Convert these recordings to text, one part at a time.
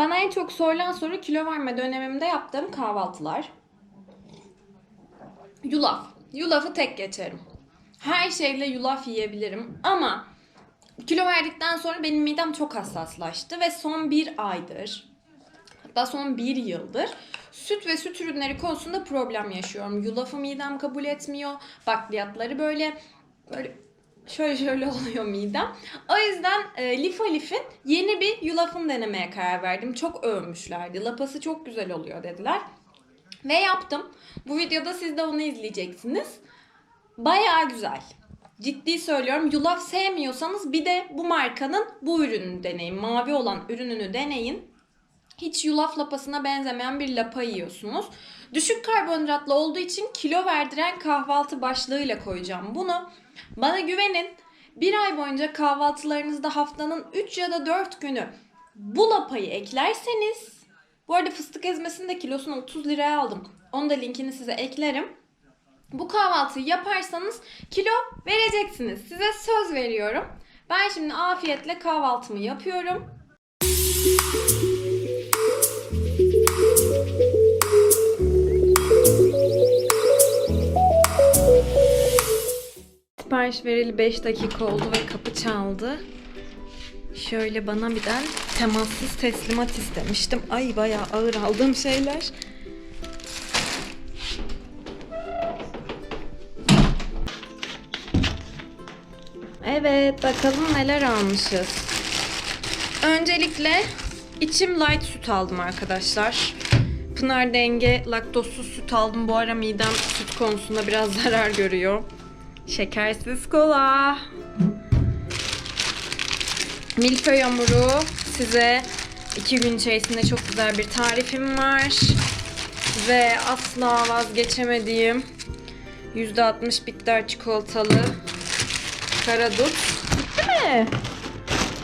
Bana en çok sorulan soru kilo verme dönemimde yaptığım kahvaltılar. Yulaf. Yulafı tek geçerim. Her şeyle yulaf yiyebilirim ama kilo verdikten sonra benim midem çok hassaslaştı ve son bir aydır hatta son bir yıldır süt ve süt ürünleri konusunda problem yaşıyorum. Yulafı midem kabul etmiyor. Bakliyatları böyle böyle şöyle şöyle oluyor midem. O yüzden e, Lifa Lif'in yeni bir yulafını denemeye karar verdim. Çok övmüşlerdi. Lapası çok güzel oluyor dediler. Ve yaptım. Bu videoda siz de onu izleyeceksiniz. Bayağı güzel. Ciddi söylüyorum. Yulaf sevmiyorsanız bir de bu markanın bu ürününü deneyin. Mavi olan ürününü deneyin. Hiç yulaf lapasına benzemeyen bir lapa yiyorsunuz. Düşük karbonhidratlı olduğu için kilo verdiren kahvaltı başlığıyla koyacağım bunu. Bana güvenin. Bir ay boyunca kahvaltılarınızda haftanın 3 ya da 4 günü bu lapayı eklerseniz bu arada fıstık ezmesini de kilosunu 30 liraya aldım. Onu da linkini size eklerim. Bu kahvaltıyı yaparsanız kilo vereceksiniz. Size söz veriyorum. Ben şimdi afiyetle kahvaltımı yapıyorum. Sipariş verili 5 dakika oldu ve kapı çaldı. Şöyle bana birden temassız teslimat istemiştim. Ay bayağı ağır aldığım şeyler. Evet bakalım neler almışız. Öncelikle içim light süt aldım arkadaşlar. Pınar denge laktozsuz süt aldım. Bu ara midem süt konusunda biraz zarar görüyor. Şekersiz kola. Milföy hamuru size iki gün içerisinde çok güzel bir tarifim var. Ve asla vazgeçemediğim %60 bitter çikolatalı karadut. Bitti mi?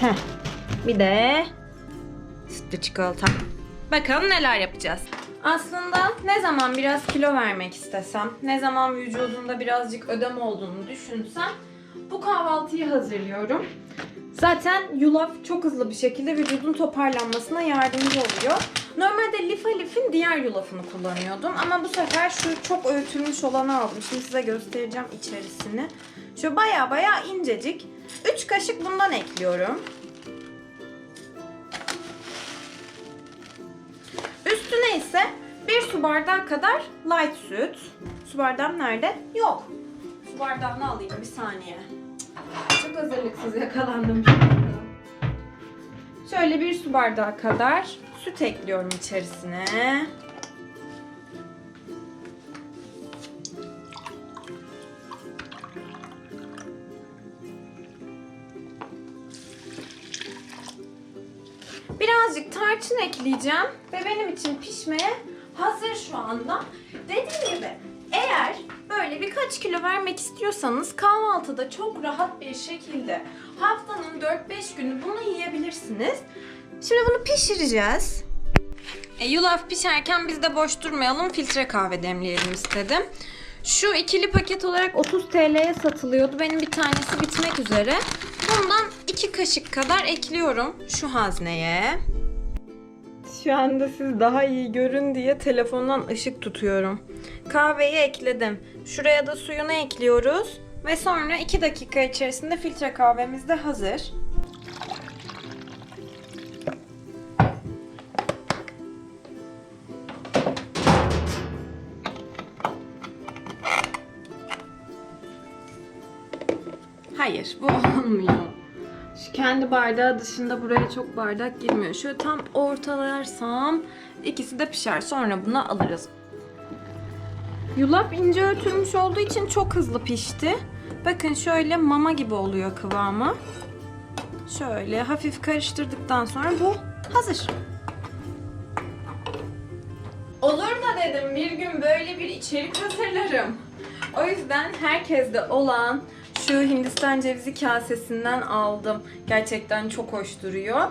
Heh. Bir de sütlü çikolata. Bakalım neler yapacağız. Aslında ne zaman biraz kilo vermek istesem, ne zaman vücudumda birazcık ödem olduğunu düşünsem bu kahvaltıyı hazırlıyorum. Zaten yulaf çok hızlı bir şekilde vücudun toparlanmasına yardımcı oluyor. Normalde Lifa Lif'in diğer yulafını kullanıyordum ama bu sefer şu çok öğütülmüş olanı aldım. Şimdi size göstereceğim içerisini. Şu baya baya incecik. 3 kaşık bundan ekliyorum. Su bardağı kadar light süt. Su bardağım nerede? Yok. Su bardağını alayım bir saniye. Çok hazırlıksız yakalandım. Şöyle bir su bardağı kadar süt ekliyorum içerisine. Birazcık tarçın ekleyeceğim ve benim için pişmeye hazır şu anda. Dediğim gibi eğer böyle birkaç kilo vermek istiyorsanız kahvaltıda çok rahat bir şekilde haftanın 4-5 günü bunu yiyebilirsiniz. Şimdi bunu pişireceğiz. E, yulaf pişerken biz de boş durmayalım filtre kahve demleyelim istedim. Şu ikili paket olarak 30 TL'ye satılıyordu. Benim bir tanesi bitmek üzere. Bundan 2 kaşık kadar ekliyorum şu hazneye. Şu anda siz daha iyi görün diye telefondan ışık tutuyorum. Kahveyi ekledim. Şuraya da suyunu ekliyoruz. Ve sonra 2 dakika içerisinde filtre kahvemiz de hazır. Hayır bu olmuyor. Kendi bardağı dışında buraya çok bardak girmiyor. Şöyle tam ortalarsam ikisi de pişer. Sonra bunu alırız. Yulaf ince öğütülmüş olduğu için çok hızlı pişti. Bakın şöyle mama gibi oluyor kıvamı. Şöyle hafif karıştırdıktan sonra bu hazır. Olur da dedim bir gün böyle bir içerik hazırlarım. O yüzden herkeste olan şu Hindistan cevizi kasesinden aldım. Gerçekten çok hoş duruyor.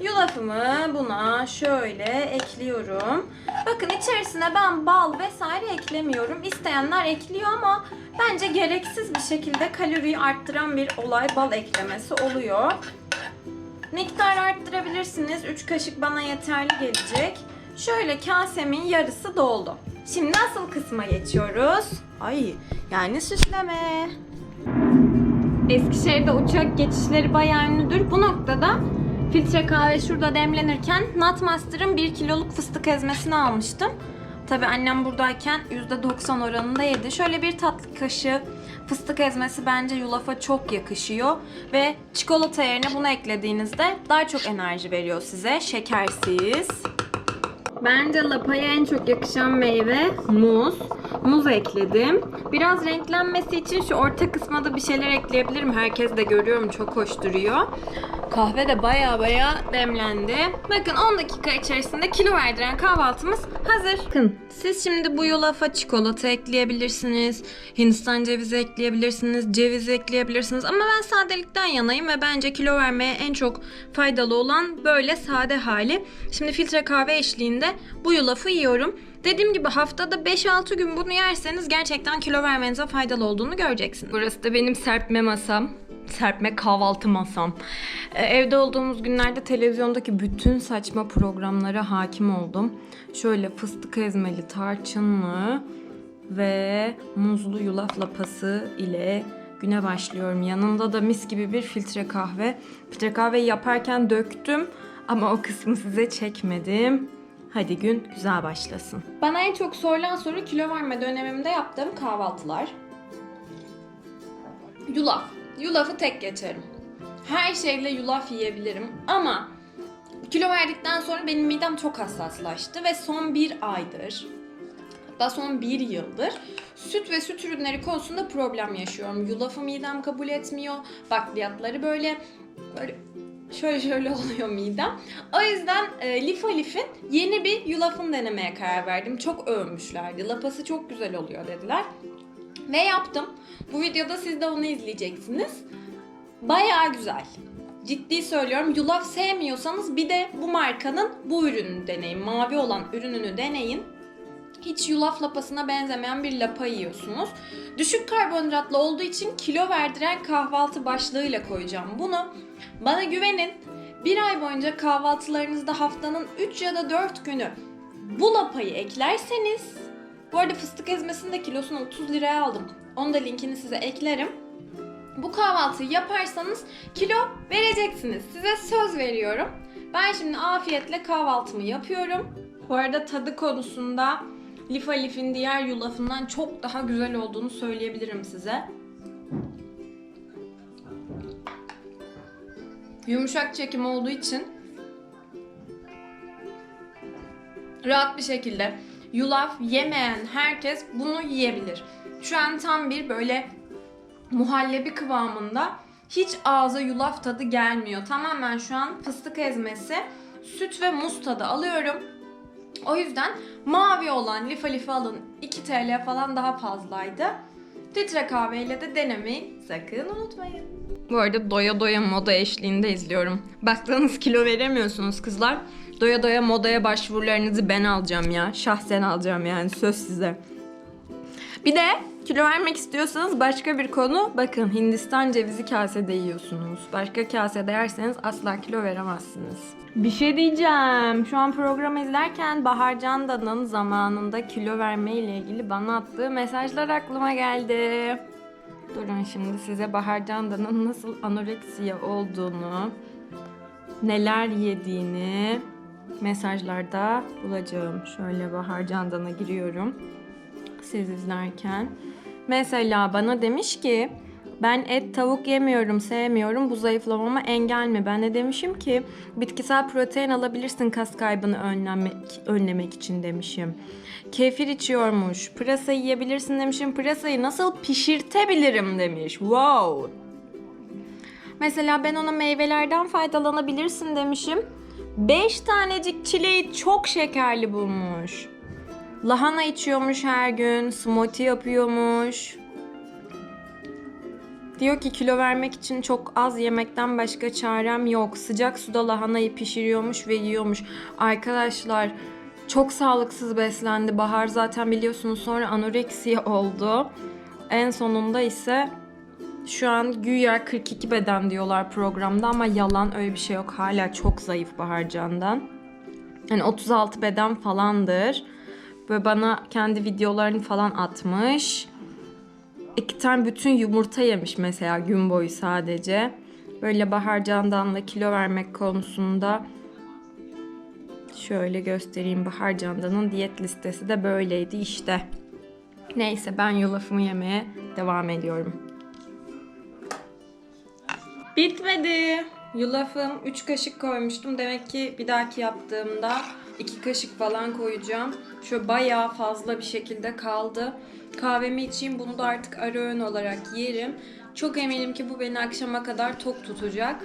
Yulafımı buna şöyle ekliyorum. Bakın içerisine ben bal vesaire eklemiyorum. İsteyenler ekliyor ama bence gereksiz bir şekilde kaloriyi arttıran bir olay bal eklemesi oluyor. Miktar arttırabilirsiniz. 3 kaşık bana yeterli gelecek. Şöyle kasemin yarısı doldu. Şimdi asıl kısma geçiyoruz. Ay yani süsleme. Eskişehir'de uçak geçişleri bayağı ünlüdür. Bu noktada filtre kahve şurada demlenirken Nutmaster'ın 1 kiloluk fıstık ezmesini almıştım. Tabi annem buradayken %90 oranında yedi. Şöyle bir tatlı kaşığı fıstık ezmesi bence yulafa çok yakışıyor. Ve çikolata yerine bunu eklediğinizde daha çok enerji veriyor size. Şekersiz. Bence lapaya en çok yakışan meyve muz. Muz ekledim. Biraz renklenmesi için şu orta kısma da bir şeyler ekleyebilirim. Herkes de görüyorum çok hoş duruyor. Kahve de baya baya demlendi. Bakın 10 dakika içerisinde kilo verdiren kahvaltımız hazır. Bakın siz şimdi bu yulafa çikolata ekleyebilirsiniz. Hindistan cevizi ekleyebilirsiniz. Ceviz ekleyebilirsiniz. Ama ben sadelikten yanayım ve bence kilo vermeye en çok faydalı olan böyle sade hali. Şimdi filtre kahve eşliğinde bu yulafı yiyorum. Dediğim gibi haftada 5-6 gün bunu yerseniz gerçekten kilo vermenize faydalı olduğunu göreceksiniz. Burası da benim serpme masam. Serpme kahvaltı masam. Ee, Evde olduğumuz günlerde televizyondaki bütün saçma programlara hakim oldum. Şöyle fıstık ezmeli, tarçınlı ve muzlu yulaf lapası ile güne başlıyorum. Yanında da mis gibi bir filtre kahve. Filtre kahveyi yaparken döktüm ama o kısmı size çekmedim. Hadi gün güzel başlasın. Bana en çok sorulan soru kilo verme dönemimde yaptığım kahvaltılar. Yulaf. Yulafı tek geçerim. Her şeyle yulaf yiyebilirim ama kilo verdikten sonra benim midem çok hassaslaştı ve son bir aydır hatta son bir yıldır süt ve süt ürünleri konusunda problem yaşıyorum. Yulafı midem kabul etmiyor. Bakliyatları böyle böyle şöyle şöyle oluyor midem. O yüzden e, Lifa Lif'in yeni bir yulafını denemeye karar verdim. Çok övmüşlerdi. Lapası çok güzel oluyor dediler. Ve yaptım. Bu videoda siz de onu izleyeceksiniz. Bayağı güzel. Ciddi söylüyorum. Yulaf sevmiyorsanız bir de bu markanın bu ürününü deneyin. Mavi olan ürününü deneyin. Hiç yulaf lapasına benzemeyen bir lapa yiyorsunuz. Düşük karbonhidratlı olduğu için kilo verdiren kahvaltı başlığıyla koyacağım bunu. Bana güvenin. Bir ay boyunca kahvaltılarınızda haftanın 3 ya da 4 günü bu lapayı eklerseniz bu arada fıstık ezmesini de kilosunu 30 liraya aldım. Onu da linkini size eklerim. Bu kahvaltıyı yaparsanız kilo vereceksiniz. Size söz veriyorum. Ben şimdi afiyetle kahvaltımı yapıyorum. Bu arada tadı konusunda Lifa Lif'in diğer yulafından çok daha güzel olduğunu söyleyebilirim size. Yumuşak çekim olduğu için rahat bir şekilde yulaf yemeyen herkes bunu yiyebilir. Şu an tam bir böyle muhallebi kıvamında hiç ağza yulaf tadı gelmiyor. Tamamen şu an fıstık ezmesi, süt ve muz tadı alıyorum. O yüzden mavi olan lifa lifa alın 2 TL falan daha fazlaydı. Titre kahveyle de denemeyi sakın unutmayın. Bu arada doya doya moda eşliğinde izliyorum. Baktığınız kilo veremiyorsunuz kızlar. Doya doya modaya başvurularınızı ben alacağım ya. Şahsen alacağım yani söz size. Bir de kilo vermek istiyorsanız başka bir konu. Bakın Hindistan cevizi kasede yiyorsunuz. Başka kasede yerseniz asla kilo veremezsiniz. Bir şey diyeceğim. Şu an programı izlerken Bahar Candan'ın zamanında kilo verme ile ilgili bana attığı mesajlar aklıma geldi. Durun şimdi size Bahar Candan'ın nasıl anoreksiya olduğunu, neler yediğini mesajlarda bulacağım. Şöyle Bahar Candan'a giriyorum siz izlerken. Mesela bana demiş ki ben et tavuk yemiyorum, sevmiyorum. Bu zayıflamama engel mi? Ben de demişim ki bitkisel protein alabilirsin kas kaybını önlemek, önlemek için demişim. Kefir içiyormuş. Pırasa yiyebilirsin demişim. Pırasayı nasıl pişirtebilirim demiş. Wow. Mesela ben ona meyvelerden faydalanabilirsin demişim. 5 tanecik çileği çok şekerli bulmuş. Lahana içiyormuş her gün, smoothie yapıyormuş. Diyor ki kilo vermek için çok az yemekten başka çarem yok. Sıcak suda lahanayı pişiriyormuş ve yiyormuş. Arkadaşlar çok sağlıksız beslendi. Bahar zaten biliyorsunuz sonra anoreksiya oldu. En sonunda ise Şu an güya 42 beden diyorlar programda ama yalan öyle bir şey yok. Hala çok zayıf Baharcan'dan. Yani 36 beden falandır. Böyle bana kendi videolarını falan atmış. İki tane bütün yumurta yemiş mesela gün boyu sadece. Böyle Baharcan'dan kilo vermek konusunda şöyle göstereyim. Baharcan'danın diyet listesi de böyleydi işte. Neyse ben yulafımı yemeye devam ediyorum. Bitmedi. Yulafım 3 kaşık koymuştum. Demek ki bir dahaki yaptığımda 2 kaşık falan koyacağım. Şöyle bayağı fazla bir şekilde kaldı. Kahvemi içeyim. Bunu da artık ara öğün olarak yerim. Çok eminim ki bu beni akşama kadar tok tutacak.